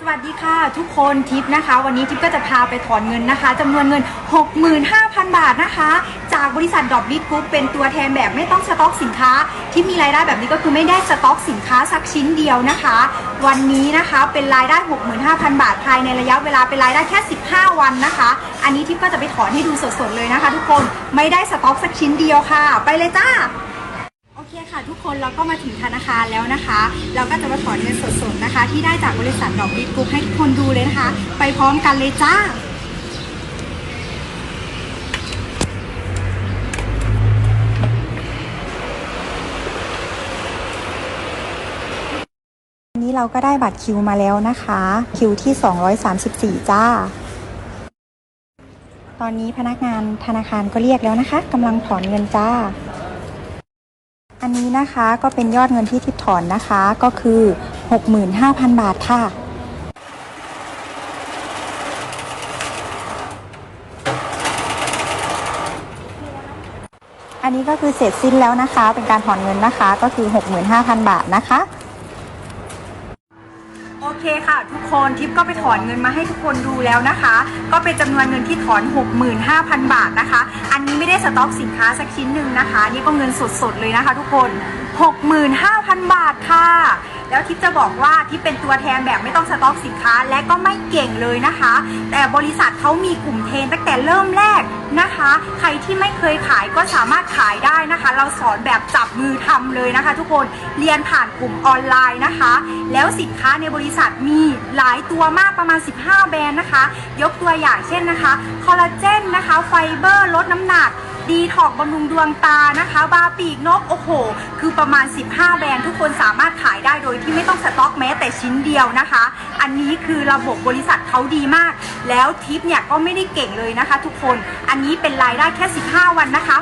สวัสดีค่ะทุกคนทิปนะคะ วันนี้ทิปก็จะพาไปถอนเงินนะคะจำนวนเงิน 65,000 บาทนะคะ จากบริษัทดอบบิทกรุ๊ปเป็นตัวแทนแบบไม่ต้องสต็อกสินค้า ที่มีรายได้แบบนี้ก็คือไม่ได้สต็อกสินค้าสักชิ้นเดียวนะคะ วันนี้นะคะเป็นรายได้ 65,000 บาทภายในระยะเวลาเป็นรายได้แค่ 15 วันนะคะ อันนี้ทิปก็จะไปถอนให้ดูสดๆเลยนะคะ ทุกคนไม่ได้สต็อกสักชิ้นเดียวค่ะ ไปเลยจ้า ค่ะทุกคนเราก็มาถึงธนาคารแล้วนะคะ เราก็จะมาถอนเงินสดๆนะคะ ที่ได้จากบริษัทดอกบิทกรุ๊ปให้ทุกคนดูเลยนะคะ ไปพร้อมกันเลยจ้านนี้เราก็ได้บัตรคิวมาแล้วนะคะ คิวที่ 234 จ้า ตอนนี้พนักงานธนาคารก็เรียกแล้วนะคะกำลังถอนเงินจ้า อันนี้นะคะก็เป็นยอดเงินที่ทิดถอนนะคะก็คือ 65,000 บาทค่ะ อันนี้ก็คือเสร็จสิ้นแล้วนะคะ เป็นการถอนเงินนะคะก็คือ 65,000 บาทนะคะ โอเคค่ะ ทุกคนทิปก็ไปถอนเงินมาให้ทุกคนดูแล้วนะคะ ก็เป็นจำนวนเงินที่ถอน 65,000 บาทนะคะ อันนี้ไม่ได้สต็อกสินค้าสักชิ้นหนึ่งนะคะ นี่ก็เงินสดๆเลยนะคะ ทุกคน 65,000 บาทค่ะ แล้วทิปจะบอกว่าทิปเป็นตัวแทนแบบไม่ต้องสต็อกสินค้าและก็ไม่เก่งเลยนะคะ แต่บริษัทเขามีกลุ่มเทรนตั้งแต่เริ่มแรกนะคะ ใครที่ไม่เคยขายก็สามารถขายได้นะคะ เราสอนแบบจับมือทำเลยนะคะ ทุกคนเรียนผ่านกลุ่มออนไลน์นะคะ แล้วสินค้าในบริษัทมีหลายตัวมากประมาณ 15 แบรนด์นะคะ ยกตัวอย่างเช่นนะคะคอลลาเจนนะคะไฟเบอร์ลดน้ำหนัก ดีถอกบำรุงดวงตานะคะบาปีกนกโอ้โห คือประมาณ 15 แบรนด์ทุกคนสามารถขายได้โดยที่ไม่ต้องสต็อกแม้แต่ชิ้นเดียวนะคะ อันนี้คือระบบบริษัทเขาดีมาก แล้วทิปเนี่ยก็ไม่ได้เก่งเลยนะคะ ทุกคนอันนี้เป็นรายได้แค่ 15 วันนะคะ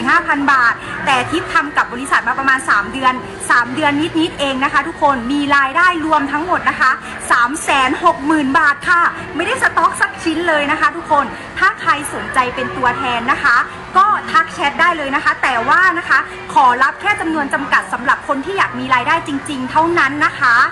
65,000 บาท แต่ทิปทำกับบริษัทมาประมาณ 3 เดือน 3 เดือนนิดๆเองนะคะ ทุกคนมีรายได้รวมทั้งหมดนะคะ360,000 บาทค่ะ ไม่ได้สต็อกสักชิ้นเลยนะคะ ทุกคนถ้าใครสนใจเป็นตัวแทนนะคะ ก็ทักแชทได้เลยนะคะ แต่ว่านะคะขอรับแค่จำนวนจำกัดสำหรับคนที่อยากมีรายได้จริง ๆ เท่านั้นนะคะ